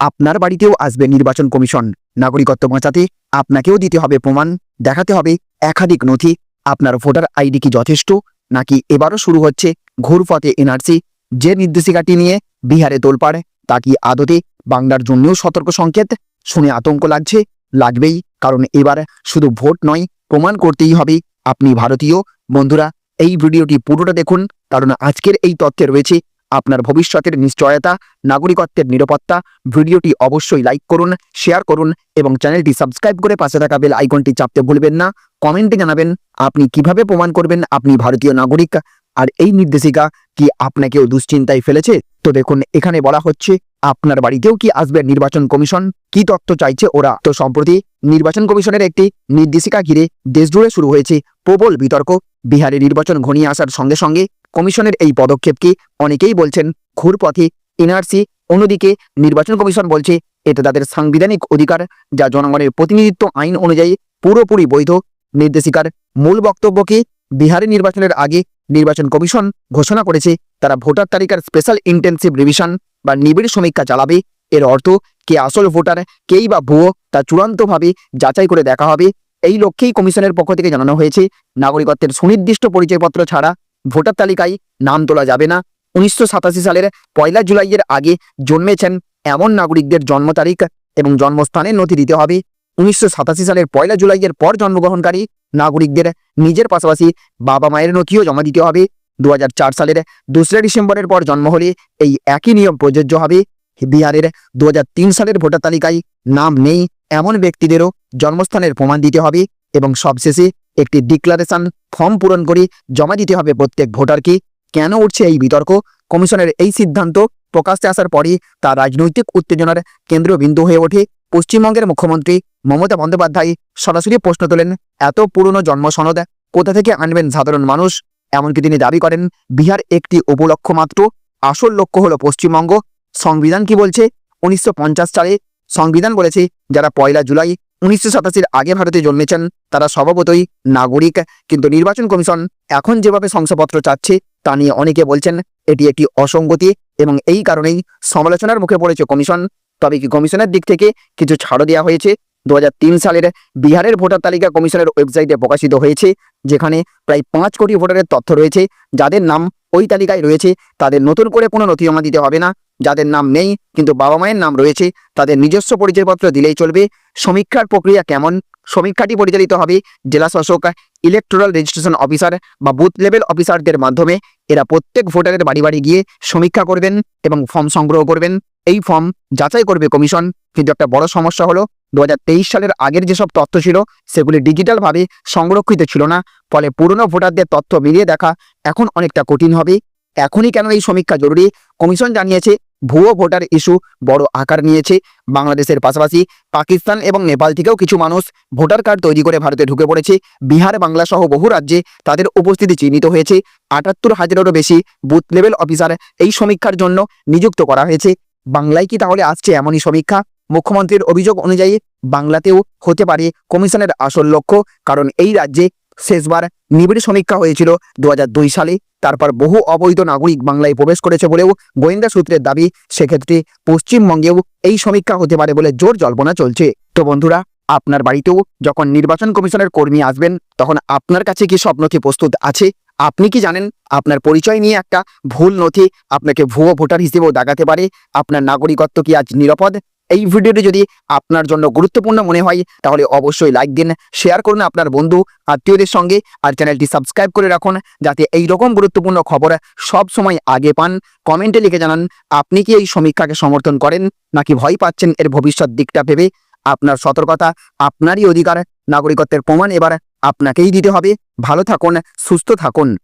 আপনার বাড়িতেও আসবে নির্বাচন কমিশন। নাগরিকত্ব বাঁচাতে আপনাকেও দিতে হবে প্রমাণ, দেখাতে হবে একাধিক নথি। আপনার ভোটার আইডি কি যথেষ্ট? নাকি এবারও শুরু হচ্ছে ঘুরপথে এনআরসি? যে নির্দেশিকাটি নিয়ে বিহারে তোলপাড়, তা কি আদতে বাংলার জন্যও সতর্ক সংকেত? শুনে আতঙ্ক লাগছে? লাগবেই, কারণ এবার শুধু ভোট নয়, প্রমাণ করতেই হবে। আপনি ভারতীয়, বন্ধুরা, এই ভিডিওটি পুরোটা দেখুন। কারণ আজকের এই তথ্যে রয়েছে আপনার ভবিষ্যতের নিশ্চয়তা, নাগরিকত্বের নিরাপত্তা। ভিডিওটি অবশ্যই লাইক করুন শেয়ার করুন এবং চ্যানেলটি সাবস্ক্রাইব করে পাশে থাকা বেল আইকনটি চাপতে ভুলবেন না। কমেন্টে জানাবেন, আপনি কীভাবে প্রমাণ করবেন আপনি ভারতীয় নাগরিক? আর এই নির্দেশিকা কি আপনাকেও দুশ্চিন্তায় ফেলেছে? তো দেখুন, এখানে বলা হচ্ছে, আপনার বাড়িতেও কি আসবে নির্বাচন কমিশন? কি তথ্য চাইছে ওরা? তো সম্প্রতি নির্বাচন কমিশনের একটি নির্দেশিকা ঘিরে দেশজুড়ে শুরু হয়েছে প্রবল বিতর্ক। বিহারে নির্বাচন ঘনিয়ে আসার সঙ্গে সঙ্গে কমিশনের এই পদক্ষেপকে অনেকেই বলছেন ঘুরপথে এনআরসি, অন্যদিকে নির্বাচন কমিশন বলছে এটা তাদের সাংবিধানিক অধিকার, যা জনগণের প্রতিনিধিত্ব আইন অনুযায়ী পুরোপুরি বৈধ। নির্দেশিকার মূল বক্তব্যকে বিহারে নির্বাচনের আগে নির্বাচন কমিশন ঘোষণা করেছে তারা ভোটার তালিকার স্পেশাল ইন্টেন্সিভ রিভিশন বা নিবিড় সমীক্ষা চালাবে। এর অর্থ কে আসল ভোটার, কেই বা ভুয়ো, তা চূড়ান্তভাবে যাচাই করে দেখা হবে। এই লক্ষ্যেই কমিশনের পক্ষ থেকে জানানো হয়েছে, নাগরিকত্বের সুনির্দিষ্ট পরিচয়পত্র ছাড়া ভোটার তালিকায় নাম তোলা যাবে না। উনিশশো সাতাশি সালের পয়লা জুলাইয়ের আগে জন্মেছেন এমন নাগরিকদের জন্ম তারিখ এবং জন্মস্থানের নথি দিতে হবে। উনিশশো সাতাশি সালের পয়লা জুলাইয়ের পর জন্মগ্রহণকারী নাগরিকদের নিজের পাশাপাশি বাবা মায়ের নথিও জমা দিতে হবে। দু হাজার চার সালের দোসরা ডিসেম্বরের পর জন্ম হলে এই একই নিয়ম প্রযোজ্য হবে। বিহারের দু হাজার তিন সালের ভোটার তালিকায় নাম নেই, এমন ব্যক্তিদেরও জন্মস্থানের প্রমাণ দিতে হবে এবং সবশেষে একটি ডিক্লারেশন ফর্ম পূরণ করে, জমা দিতে হবে প্রত্যেক ভোটারকে। কেন উঠছে এই বিতর্ক? কমিশনের এই সিদ্ধান্ত প্রকাশ্যে আসার পরে তা রাজনৈতিক উত্তেজনার কেন্দ্রবিন্দু হয়ে ওঠে। পশ্চিমবঙ্গের মুখ্যমন্ত্রী মমতা বন্দ্যোপাধ্যায় সরাসরি প্রশ্ন তোলেন, এত পুরনো জন্ম সনদ কোথা থেকে আনবেন সাধারণ মানুষ? এমনকি তিনি দাবি করেন, বিহার একটি উপলক্ষ মাত্র। আসল লক্ষ্য হলো পশ্চিমবঙ্গ। সংবিধান কি বলছে? উনিশশো পঞ্চাশ সালে সংবিধান বলেছে, যারা পয়লা জুলাই উনিশশো সাতাশির আগে ভারতে জন্মেছেন, তারা স্বভাবতই নাগরিক। কিন্তু নির্বাচন কমিশন এখন যেভাবে শংসাপত্র চাচ্ছে, তা নিয়ে অনেকে বলছেন এটি একটি অসঙ্গতি এবং এই কারণেই সমালোচনার মুখে পড়েছে কমিশন। তবে কি কমিশনের দিক থেকে কিছু ছাড়ও দেওয়া হয়েছে? দু হাজার তিন সালের বিহারের ভোটার তালিকা কমিশনের ওয়েবসাইটে প্রকাশিত হয়েছে, যেখানে প্রায় পাঁচ কোটি ভোটারের তথ্য রয়েছে। যাদের নাম ওই তালিকায় রয়েছে, তাদের নতুন করে কোনো নথি জমা দিতে হবে না। যাদের নাম নেই, কিন্তু বাবা মায়ের নাম রয়েছে, তাদের নিজস্ব পরিচয়পত্র দিলেই চলবে। সমীক্ষার প্রক্রিয়া কেমন? সমীক্ষাটি পরিচালিত হবে জেলা শাসক ইলেকট্রাল রেজিস্ট্রেশন অফিসার বা বুথ লেভেল অফিসারদের মাধ্যমে। এরা প্রত্যেক ভোটারের বাড়ি বাড়ি গিয়ে সমীক্ষা করবেন এবং ফর্ম সংগ্রহ করবেন। এই ফর্ম যাচাই করবে কমিশন কিন্তু একটা বড় সমস্যা হলো দু হাজার তেইশ সালের আগের যেসব তথ্য ছিল, সেগুলি ডিজিটালভাবে সংরক্ষিত ছিল না। ফলে পুরনো ভোটারদের তথ্য মিলিয়ে দেখা এখন অনেকটা কঠিন হবে। এখনই কেন এই সমীক্ষা জরুরি? কমিশন জানিয়েছে, ভুয়ো ভোটার ইস্যু বড় আকার নিয়েছে। বাংলাদেশের পাশাপাশি পাকিস্তান এবং নেপাল থেকেও কিছু মানুষ ভোটার কার্ড তৈরি করে ভারতে ঢুকে পড়েছে। বিহার, বাংলা সহ বহু রাজ্যে তাদের উপস্থিতি চিহ্নিত হয়েছে। আটাত্তর হাজারেরও বেশি বুথ লেভেল অফিসার এই সমীক্ষার জন্য নিযুক্ত করা হয়েছে। বাংলায় কি তাহলে আসছে এমনই সমীক্ষা? মুখ্যমন্ত্রীর অভিযোগ অনুযায়ী বাংলাতেও হতে পারে কমিশনের আসল লক্ষ্য, কারণ এই রাজ্যে শেষবার নিবিড় সমীক্ষা হয়েছিল দুহাজার দুই সালে। তারপর বহু অবৈধ নাগরিক বাংলায় প্রবেশ করেছে বলেও গোয়েন্দা সূত্রের দাবি, সেক্ষেত্রে পশ্চিমবঙ্গেও এই সমীক্ষা হতে পারে বলে জোর জল্পনা চলছে। তো বন্ধুরা, আপনার বাড়িতেও যখন নির্বাচন কমিশনের কর্মী আসবেন, তখন আপনার কাছে কি স্বপ্ন কি প্রস্তুত আছে? আপনি কি জানেন? আপনার পরিচয় নিয়ে একটা ভুল নথি আপনাকে ভুয়ো ভোটার হিসেবেও দাগাতে পারে। আপনার নাগরিকত্ব কি আজ নিরাপদ? এই ভিডিওটি যদি আপনার জন্য গুরুত্বপূর্ণ মনে হয়, তাহলে অবশ্যই লাইক দিন শেয়ার করুন আপনার বন্ধু, আত্মীয়দের সঙ্গে, আর চ্যানেলটি সাবস্ক্রাইব করে রাখুন, যাতে এই রকম গুরুত্বপূর্ণ খবর সব সময় আগে পান। কমেন্টে লিখে জানান, আপনি কি এই সমীক্ষাকে সমর্থন করেন, নাকি ভয় পাচ্ছেন এর ভবিষ্যৎ দিকটা ভেবে? আপনার সতর্কতা, আপনারই অধিকার, নাগরিকত্বের প্রমাণ এবার আপনাকেই দিতে হবে। ভালো থাকুন, সুস্থ থাকুন।